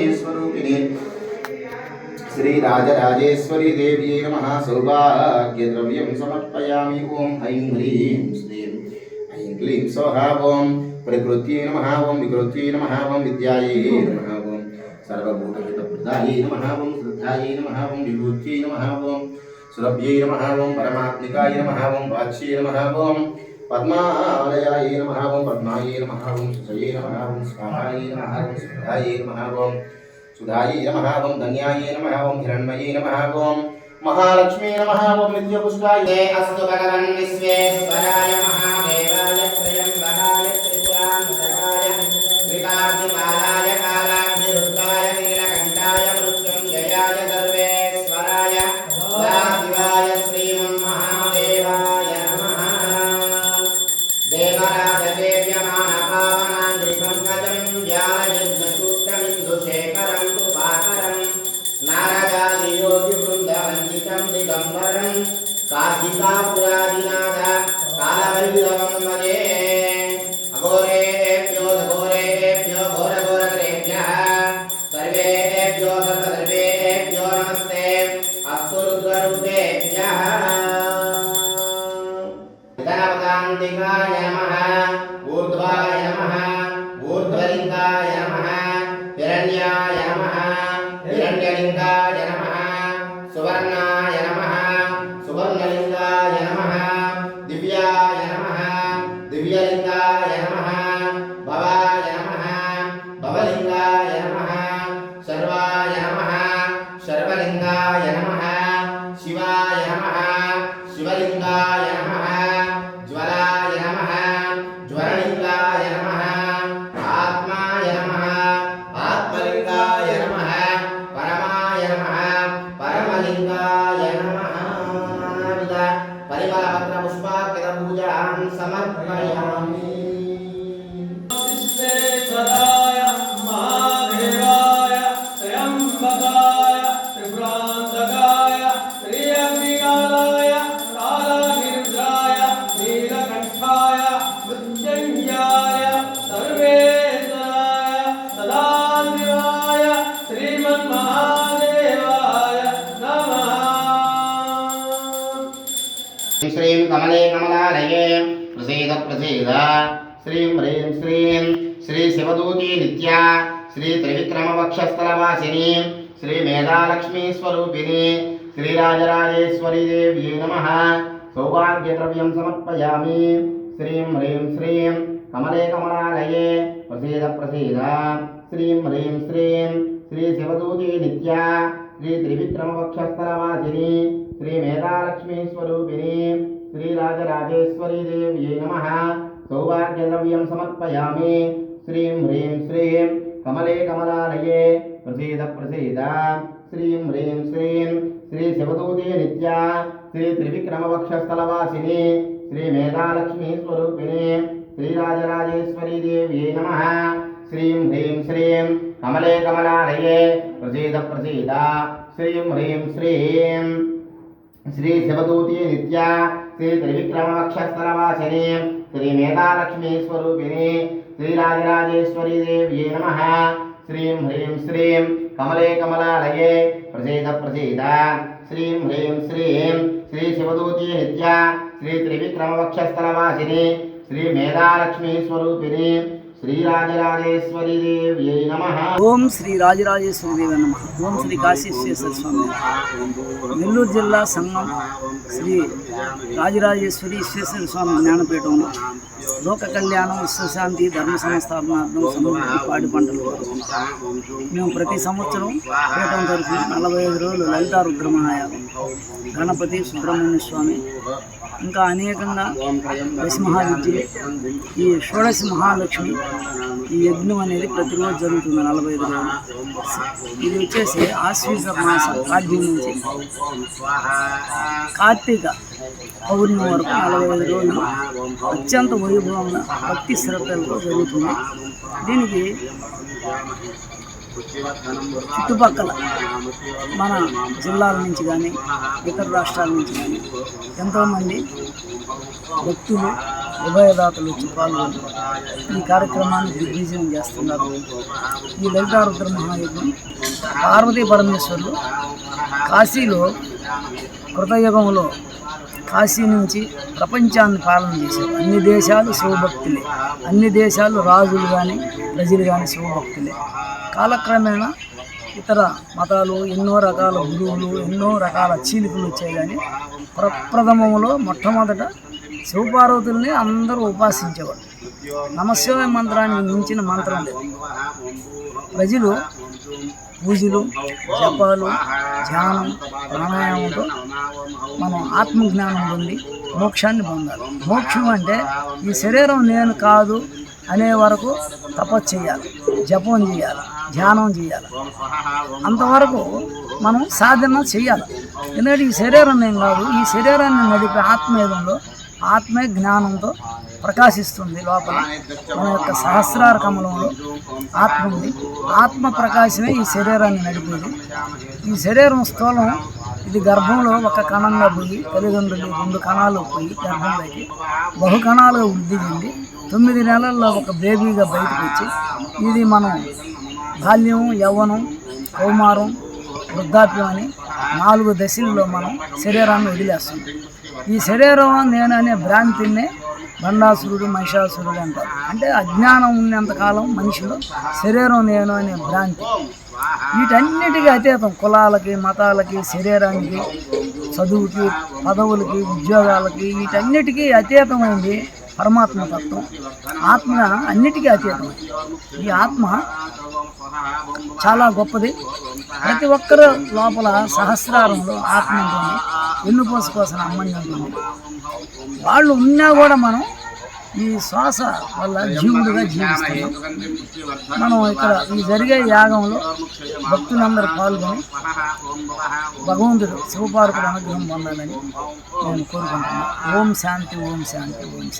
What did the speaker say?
स्वरूपिणे श्रीराजराजेश्वरी देव्यै नमः सौभाग्यद्रव्यं समर्पयामि ॐ ऐं ह्रीं श्रीं ऐं क्लीं सौहा ॐ प्रकृत्यै नमः ॐ विकृत्यै नमः ॐ विद्यायै नमः ॐ सर्वभूतहितप्रदायै नमः ॐ श्रद्धायै नमः ॐ विभूत्यै नमः ॐ सुरभ्यै नमः ॐ परमात्मिकाय नमः ॐ वाच्यै नमः ॐ పద్మాలయాయ నమ ఓం పద్మాయ నమ ఓం సుజయే నమ ఓం స్వాహాయ నమ ఓం సుధాయ నమ ఓం సుధాయ హిరణ్మయే నమ మహాలక్ష్మీ నమ ఓం అస్తు భగవన్ విశ్వేశ్వరాయ మహా नारदादियोगिवृन्दवन्दितं दिगम्बरं काशिकापुरादिनाथ कालभैरवं वदे अघोरेभ्यो घोरेभ्यो घोरघोरकरेभ्यः। सर्वेभ्यो सर्वसर्वेभ्यो नमस्ते। अस्तु रुद्ररूपेभ्यः गणपतान्तिकाय సర్వలింగాయ నమ. శివాయ నమ. శివలింగాయ నమ. జ్వలాయ నమ. జ్వరలింగాయ నమ. ఆత్మాయ నమ. ఆత్మలింగాయ నమ. పరమాయ నమ. పరమలింగాయ నమ. పరిమళపత్ర పుష్పాకృత कमले कमलालये प्रसीद प्रसीद। श्रीं ह्रीं श्रीं। श्रीशिवदूती नित्या। श्रीत्रिविक्रमवक्षस्थलवासिनी श्रीमेधालक्ष्मीस्वरूपिणी श्रीराजराजेश्वरी देव्यै नमः। सौभाग्यद्रव्यं समर्पयामि। श्रीं ह्रीं श्रीं। कमले कमलालये। प्रसीद प्रसीद। श्रीं ह्रीं श्रीं। श्रीशिवदूती नित्या। श्रीत्रिविक्रमवक्षस्थलवासिनी श्रीमेधालक्ष्मीस्वरूपिणी श्रीराजराजेश्वरी देव्यै नमः। सौभाग्यद्रव्यं समर्पयामि। श्रीं ह्रीं श्रीं कमले कमलालये प्रसीद प्रसीद। श्रीं ह्रीं श्रीं श्रीशिवदूते नित्या, श्रीत्रिविक्रमवक्षस्थलवासिनी, श्रीमेधालक्ष्मीस्वरूपिणी श्रीराजराजेश्वरी देव्यै नमः। श्रीं ह्रीं श्रीं कमले कमलालये प्रसीद प्रसीद। श्रीं ह्रीं श्रीं श्रीशिवदूती नित्या శ్రీ త్రివిక్రమక్షస్థలవాసిని శ్రీ మేధాలక్ష్మీ స్వరూపిణి శ్రీరాజరాజేశ్వరీ దేవ్యే నమ. శ్రీం హ్రీం శ్రీం కమలే కమలాలయే ప్రసీద ప్రసీద. శ్రీం హ్రీం శ్రీం శ్రీ శివదూతి నిత్య శ్రీ త్రివిక్రమవక్షస్థలవాసిని శ్రీ మేధాలక్ష్మీ స్వరూపిణి ఓం శ్రీ రాజరాజేశ్వరి దేవి నమ. ఓం శ్రీ కాశీశ్వేశ్వర స్వామి నెల్లూరు జిల్లా సంఘం శ్రీ రాజరాజేశ్వరి విశ్వేశ్వర స్వామి జ్ఞానపీఠంలో లోక కళ్యాణం విశ్వశాంతి ధర్మ సంస్థాపనార్థం సమృద్ధి పాడి పంటలు. మేము ప్రతి సంవత్సరం పీఠం తరఫున నలభై ఐదు రోజులు లలితా రుద్రమహాయాగం గణపతి సుబ్రహ్మణ్య స్వామి ఇంకా అనేకంగా దశమహావిద్యులు ఈ షోడశ మహాలక్ష్మి ఈ యజ్ఞం అనేది ప్రతిరోజు జరుగుతుంది నలభై ఐదు రోజులు. ఇది వచ్చేసి ఆశ్వీజ మాసం కార్తీక నుంచి కార్తీక పౌర్ణమి వరకు నలభై ఐదు రోజులు అత్యంత వైభవంగా భక్తి శ్రద్ధలతో జరుగుతుంది. దీనికి చుట్టుపక్కల మన జిల్లాల నుంచి కానీ ఇతర రాష్ట్రాల నుంచి కానీ ఎంతోమంది వ్యక్తులు ఉభయదాతలు వచ్చి ఈ కార్యక్రమాన్ని దిగ్విజయం చేస్తున్నారు. ఈ లలితారుద్ర మహాయుద్ధం పార్వతీ పరమేశ్వరులు కాశీలో కృతయుగంలో కాశీ నుంచి ప్రపంచాన్ని పాలన చేశారు. అన్ని దేశాలు శివభక్తులే. అన్ని దేశాలు రాజులు కానీ ప్రజలు కానీ శివభక్తులే. కాలక్రమేణా ఇతర మతాలు ఎన్నో రకాల గురువులు ఎన్నో రకాల చీలికలు వచ్చాయి కానీ ప్రప్రథమంలో మొట్టమొదట శివపార్వతుల్ని అందరూ ఉపాసించేవారు నమశివాయ మంత్రాన్ని మించిన మంత్రం లేదు. ప్రజలు పూజలు జపాలు ధ్యానం ప్రాణాయామంతో మనం ఆత్మజ్ఞానం పొంది మోక్షాన్ని పొందాలి. మోక్షం అంటే ఈ శరీరం నేను కాదు అనే వరకు తపస్సు చేయాలి జపం చేయాలి ధ్యానం చేయాలి. అంతవరకు మనం సాధన చేయాలి. ఎందుకంటే ఈ శరీరం నేను కాదు ఈ శరీరాన్ని నడిపే ఆత్మ ఏదో ఆత్మే జ్ఞానంతో ప్రకాశిస్తుంది లోపల. మన యొక్క సహస్రార కమలంలో ఆత్మ ఉంది. ఆత్మ ప్రకాశమే ఈ శరీరాన్ని నడిపేది. ఈ శరీరం స్థూలం. ఇది గర్భంలో ఒక కణంగా పోయి తల్లిదండ్రులు రెండు కణాలు పోయి గర్భంలోకి బహు కణాలుగా వృద్ధి చెంది తొమ్మిది నెలల్లో ఒక బేబీగా బయటకు వచ్చి ఇది మనం బాల్యం యవ్వనం కౌమారం వృద్ధాప్యం అని నాలుగు దశల్లో మనం శరీరాన్ని వదిలేస్తున్నాం. ఈ శరీరం నేను అనే భ్రాంతిని బండాసురుడు మహిషాసురుడు అంటారు. అంటే అజ్ఞానం ఉన్నంతకాలం మనిషిలో శరీరం నేను అనే భ్రాంతి. వీటన్నిటికీ అతీతం కులాలకి మతాలకి శరీరానికి చదువుకి పదవులకి ఉద్యోగాలకి వీటన్నిటికీ అతీతమైంది పరమాత్మ తత్వం. ఆత్మ అన్నిటికీ అతీతం. ఈ ఆత్మ చాలా గొప్పది. ప్రతి ఒక్కరు లోపల సహస్రారంలో ఆత్మ ఉంటుంది. వెన్నుపోసు కోసం అమ్మని ఉంటుంది. వాళ్ళు ఉన్నా కూడా మనం ఈ శ్వాస వల్ల జీవుడుగా జీవిస్తున్నాం. మనం ఇక్కడ ఈ జరిగే యాగంలో భక్తులందరూ పాల్గొని భగవంతుడు శివపార్కుడు అనుగ్రహం పొందాలని నేను కోరుకుంటున్నాను. ఓం శాంతి ఓం శాంతి ఓం శాంతి.